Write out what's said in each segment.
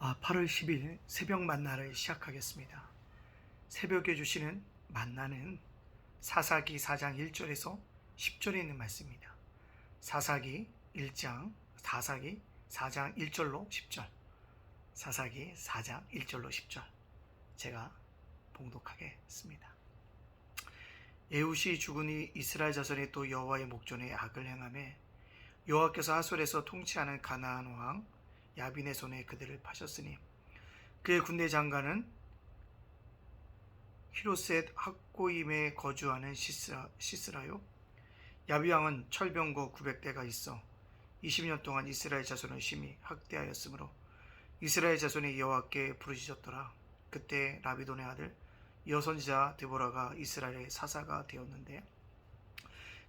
8월 10일 새벽 만나를 시작하겠습니다. 새벽에 주시는 만나는 사사기 4장 1절에서 10절에 있는 말씀입니다. 사사기 1장, 사사기 4장 1절로 10절. 사사기 4장 1절로 10절. 제가 봉독하겠습니다. 에웃이 죽으니 이스라엘 자손이 또 여호와의 목전에 악을 행하매 여호와께서 하솔에서 통치하는 가나안 왕 야빈의 손에 그들을 파셨으니 그의 군대 장관은 히로셋 학고임에 거주하는 시스라, 시스라 요. 야비 왕은 철병거 900대가 있어 20년 동안 이스라엘 자손을 심히 학대하였으므로 이스라엘 자손이 여호와께 부르짖었더라. 그때 라비돈의 아들 여선지자 드보라가 이스라엘의 사사가 되었는데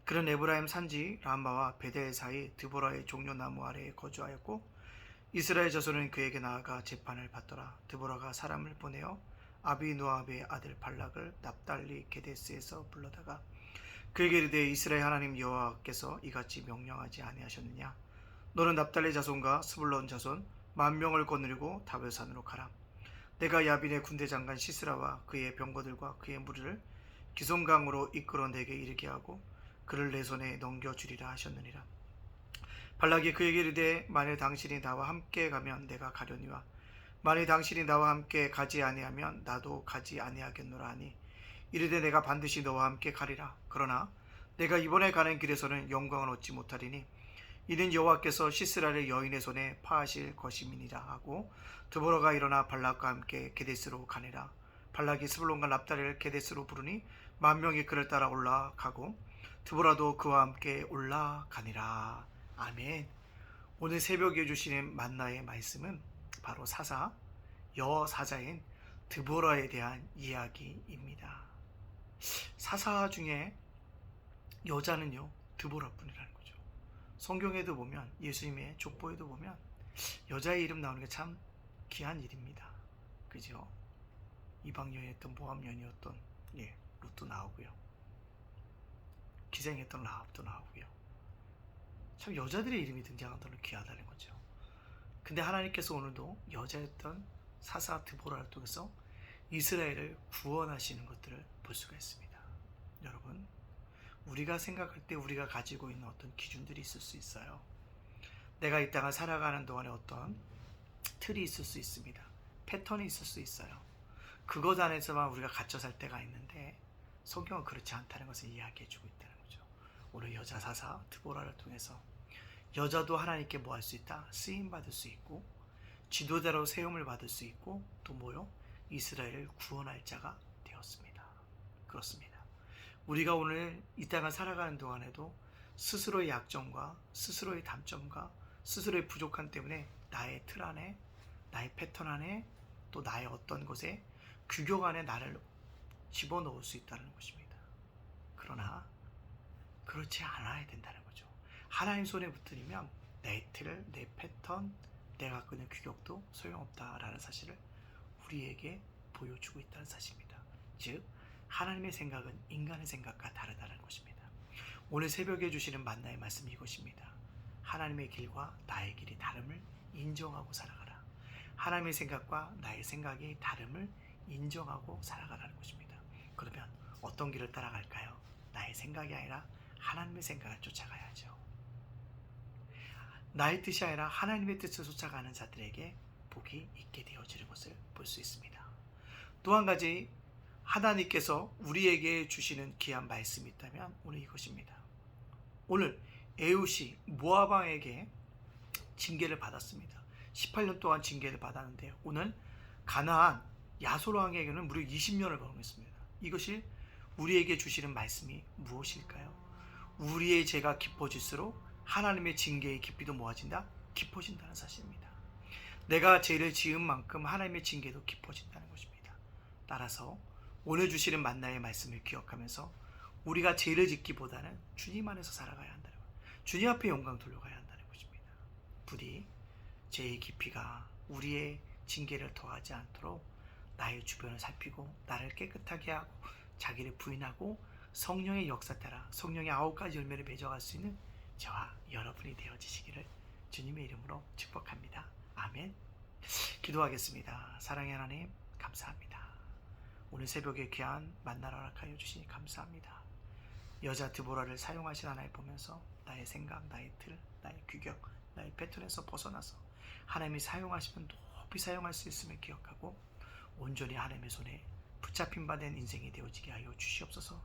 그는 에브라임 산지 람마와 베델 사이 드보라의 종려나무 아래에 거주하였고 이스라엘 자손은 그에게 나아가 재판을 받더라. 드보라가 사람을 보내어 아비누압의 아들 발락을 납달리 게데스에서 불러다가 그에게 이르되 이스라엘 하나님 여호와께서 이같이 명령하지 아니하셨느냐? 너는 납달리 자손과 스불론 자손 만 명을 거느리고 다베산으로 가라. 내가 야빈의 군대 장관 시스라와 그의 병거들과 그의 무리를 기송강으로 이끌어 내게 이르게 하고 그를 내 손에 넘겨 주리라 하셨느니라. 발락이 그에게 이르되 만일 당신이 나와 함께 가면 내가 가려니와 만일 당신이 나와 함께 가지 아니하면 나도 가지 아니하겠노라 하니 이르되 내가 반드시 너와 함께 가리라. 그러나 내가 이번에 가는 길에서는 영광을 얻지 못하리니 이는 여호와께서 시스라를 여인의 손에 파하실 것임이니라 하고 드보라가 일어나 발락과 함께 게데스로 가니라. 발락이 스불론과 납다리를 게데스로 부르니 만 명이 그를 따라 올라가고 드보라도 그와 함께 올라가니라 아멘. 오늘 새벽에 주시는 만나의 말씀은 바로 사사 여사자인 드보라에 대한 이야기입니다. 사사 중에 여자는요 드보라뿐이라는 거죠. 성경에도 보면 예수님의 족보에도 보면 여자의 이름 나오는 게 참 귀한 일입니다. 그죠? 이방년이었던 모함년이었던 예 룻도 나오고요. 기생했던 라합도 나오고요. 참 여자들의 이름이 등장한다는 귀하다는 거죠. 근데 하나님께서 오늘도 여자였던 사사 드보라를 통해서 이스라엘을 구원하시는 것들을 볼 수가 있습니다. 여러분, 우리가 생각할 때 우리가 가지고 있는 어떤 기준들이 있을 수 있어요. 내가 이 땅을 살아가는 동안에 어떤 틀이 있을 수 있습니다. 패턴이 있을 수 있어요. 그것 안에서만 우리가 갇혀 살 때가 있는데 성경은 그렇지 않다는 것을 이야기해 주고 있다는 거죠. 오늘 여자 사사 드보라를 통해서 여자도 하나님께 뭐 할 수 있다? 쓰임 받을 수 있고 지도자로 세움을 받을 수 있고 또 뭐요? 이스라엘을 구원할 자가 되었습니다. 그렇습니다. 우리가 오늘 이 땅을 살아가는 동안에도 스스로의 약점과 스스로의 단점과 스스로의 부족함 때문에 나의 틀 안에 나의 패턴 안에 또 나의 어떤 곳에 규격 안에 나를 집어넣을 수 있다는 것입니다. 그러나 그렇지 않아야 된다는 거죠. 하나님 손에 붙들리면 내 틀, 내 패턴, 내가 갖고 있는 규격도 소용없다라는 사실을 우리에게 보여주고 있다는 사실입니다. 즉, 하나님의 생각은 인간의 생각과 다르다는 것입니다. 오늘 새벽에 주시는 만나의 말씀이 이것입니다. 하나님의 길과 나의 길이 다름을 인정하고 살아가라. 하나님의 생각과 나의 생각이 다름을 인정하고 살아가라는 것입니다. 그러면 어떤 길을 따라갈까요? 나의 생각이 아니라 하나님의 생각을 쫓아가야죠. 나의 뜻이 아니라 하나님의 뜻을 쫓아가는 자들에게 복이 있게 되어지는 것을 볼 수 있습니다. 또 한 가지 하나님께서 우리에게 주시는 귀한 말씀이 있다면 오늘 이것입니다. 오늘 에웃이 모아방에게 징계를 받았습니다. 18년 동안 징계를 받았는데 오늘 가나안 야소로왕에게는 무려 20년을 벌응했습니다. 이것이 우리에게 주시는 말씀이 무엇일까요? 우리의 죄가 깊어질수록 하나님의 징계의 깊이도 모아진다? 깊어진다는 사실입니다. 내가 죄를 지은 만큼 하나님의 징계도 깊어진다는 것입니다. 따라서 오늘 주시는 만나의 말씀을 기억하면서 우리가 죄를 짓기보다는 주님 안에서 살아가야 한다는 것. 주님 앞에 영광 돌려가야 한다는 것입니다. 부디 죄의 깊이가 우리의 징계를 더하지 않도록 나의 주변을 살피고 나를 깨끗하게 하고 자기를 부인하고 성령의 역사 따라 성령의 아홉 가지 열매를 맺어갈 수 있는 저와 여러분이 되어지시기를 주님의 이름으로 축복합니다. 아멘. 기도하겠습니다. 사랑의 하나님 감사합니다. 오늘 새벽에 귀한 만나를 허락하여 주시니 감사합니다. 여자 드보라를 사용하신 하나님 보면서 나의 생각, 나의 틀, 나의 규격, 나의 패턴에서 벗어나서 하나님이 사용하시면 높이 사용할 수 있음을 기억하고 온전히 하나님의 손에 붙잡힌 바 된 인생이 되어지게 하여 주시옵소서.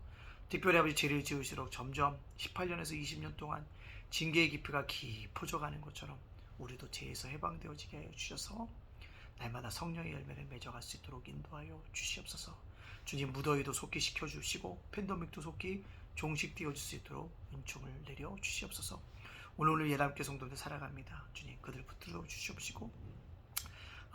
특별히 아버지 죄를 지으시록 점점 18년에서 20년 동안 징계의 깊이가 깊어져가는 것처럼 우리도 죄에서 해방되어지게 하여 주셔서 날마다 성령의 열매를 맺어갈 수 있도록 인도하여 주시옵소서. 주님 무더위도 속히 식혀주시고 팬데믹도 속히 종식되어질 수 있도록 은총을 내려 주시옵소서. 오늘 오늘 예람께 성도들 살아갑니다. 주님 그들 붙들어 주시옵시고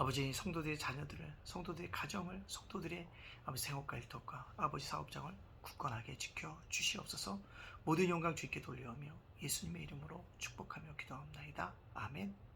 아버지 성도들의 자녀들을 성도들의 가정을 성도들의 아버지 생업과 일터과 아버지 사업장을 굳건하게 지켜 주시옵소서. 모든 영광 주께 돌려오며 예수님의 이름으로 축복하며 기도합나이다. 아멘.